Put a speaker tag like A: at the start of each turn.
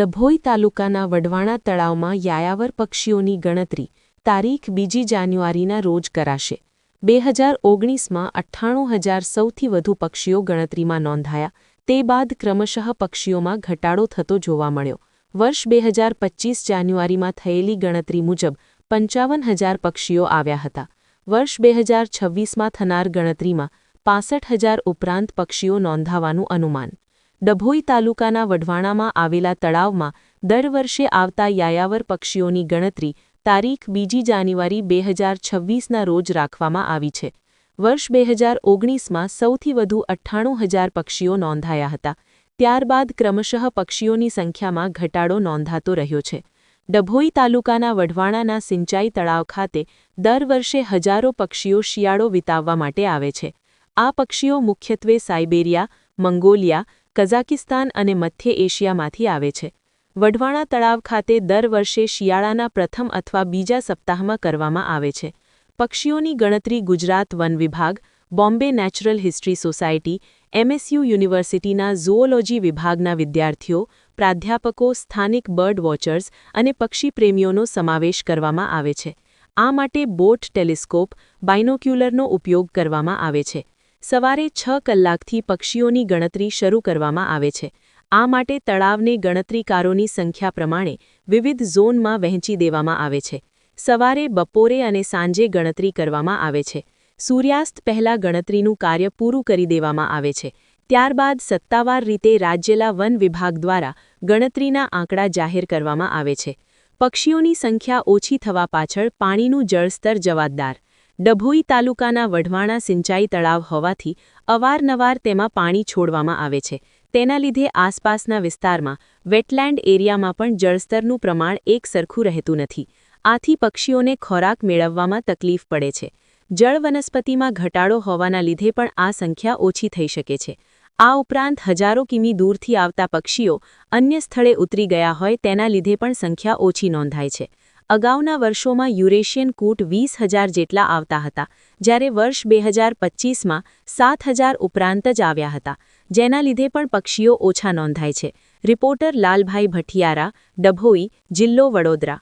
A: ડભોઈ તાલુકાના વડવાણા તળાવમાં યાયાવર પક્ષીઓની ગણતરી તારીખ બીજી જાન્યુઆરીના રોજ કરાશે. બે હજાર ઓગણીસમાં અઠ્ઠાણું હજાર સૌથી વધુ પક્ષીઓ ગણતરીમાં નોંધાયા. તે બાદ ક્રમશઃ પક્ષીઓમાં ઘટાડો થતો જોવા મળ્યો. વર્ષ બે હજાર પચ્ચીસ જાન્યુઆરીમાં થયેલી ગણતરી મુજબ પંચાવન હજાર પક્ષીઓ આવ્યા હતા. વર્ષ બે હજાર છવ્વીસમાં થનાર ગણતરીમાં પાસઠ હજાર ઉપરાંત પક્ષીઓ નોંધાવાનું અનુમાન ડભોઈ તાલુકાના વઢવાણામાં આવેલા તળાવમાં દર વર્ષે આવતા યાયાવર પક્ષીઓની ગણતરી તારીખ બીજી જાન્યુઆરી બે હજાર છવ્વીસના રોજ રાખવામાં આવી છે. વર્ષ બે હજાર ઓગણીસમાં સૌથી વધુ અઠ્ઠાણું હજાર પક્ષીઓ નોંધાયા હતા. ત્યારબાદ ક્રમશઃ પક્ષીઓની સંખ્યામાં ઘટાડો નોંધાતો રહ્યો છે. ડભોઈ તાલુકાના વઢવાણાના સિંચાઈ તળાવ ખાતે દર વર્ષે હજારો પક્ષીઓ શિયાળો વિતાવવા માટે આવે છે. આ પક્ષીઓ મુખ્યત્વે સાઇબેરિયા, મંગોલિયા કઝાકિસ્તાન અને મધ્ય એશિયામાંથી આવે છે. વઢવાણા તળાવ ખાતે દર વર્ષે શિયાળાના પ્રથમ અથવા બીજા સપ્તાહમાં કરવામાં આવે છે. પક્ષીઓની ગણતરી ગુજરાત વન વિભાગ, Bombay natural history society, MSU યુનિવર્સિટીના ઝૂઓલોજી વિભાગના વિદ્યાર્થીઓ, પ્રાધ્યાપકો, સ્થાનિક બર્ડ વોચર્સ અને પક્ષીપ્રેમીઓનો સમાવેશ કરવામાં આવે છે. આ માટે બોટ ટેલિસ્કોપ બાયનોક્યુલરનો ઉપયોગ કરવામાં આવે છે. સવારે છ કલાકથી પક્ષીઓની ગણતરી શરૂ કરવામાં આવે છે. આ માટે તળાવને ગણતરીકારોની સંખ્યા પ્રમાણે વિવિધ ઝોનમાં વહેંચી દેવામાં આવે છે. સવારે, બપોરે અને સાંજે ગણતરી કરવામાં આવે છે. સૂર્યાસ્ત પહેલા ગણતરીનું કાર્ય પૂરું કરી દેવામાં આવે છે. ત્યારબાદ સત્તાવાર રીતે રાજ્યલા વન વિભાગ દ્વારા ગણતરીના આંકડા જાહેર કરવામાં આવે છે. પક્ષીઓની સંખ્યા ઓછી થવા પાછળ પાણીનું જળસ્તર જવાબદાર ડભોઈ તાલુકાના વઢવાણા સિંચાઈ તળાવ હોવાથી અવારનવાર તેમાં પાણી છોડવામાં આવે છે. તેના લીધે આસપાસના વિસ્તારમાં વેટલેન્ડ એરિયામાં પણ જળસ્તરનું પ્રમાણ એક સરખું રહેતું નથી. આથી પક્ષીઓને ખોરાક મેળવવામાં તકલીફ પડે છે. જળ વનસ્પતિમાં ઘટાડો હોવાના લીધે પણ આ સંખ્યા ઓછી થઈ શકે છે. આ ઉપરાંત હજારો કિમી દૂરથી આવતા પક્ષીઓ અન્ય સ્થળે ઉતરી ગયા હોય તેના લીધે પણ સંખ્યા ઓછી નોંધાય છે. અગાઉના વર્ષોમાં યુરેશિયન કૂટ વીસ હજાર જેટલા આવતા હતા, જ્યારે વર્ષ બે હજાર પચ્ચીસમાં સાત હજાર ઉપરાંત જ આવ્યા હતા, જેના લીધે પણ પક્ષીઓ ઓછા નોંધાય છે. રિપોર્ટર લાલભાઈ ભઠિયારા, ડભોઈ, જિલ્લો વડોદરા.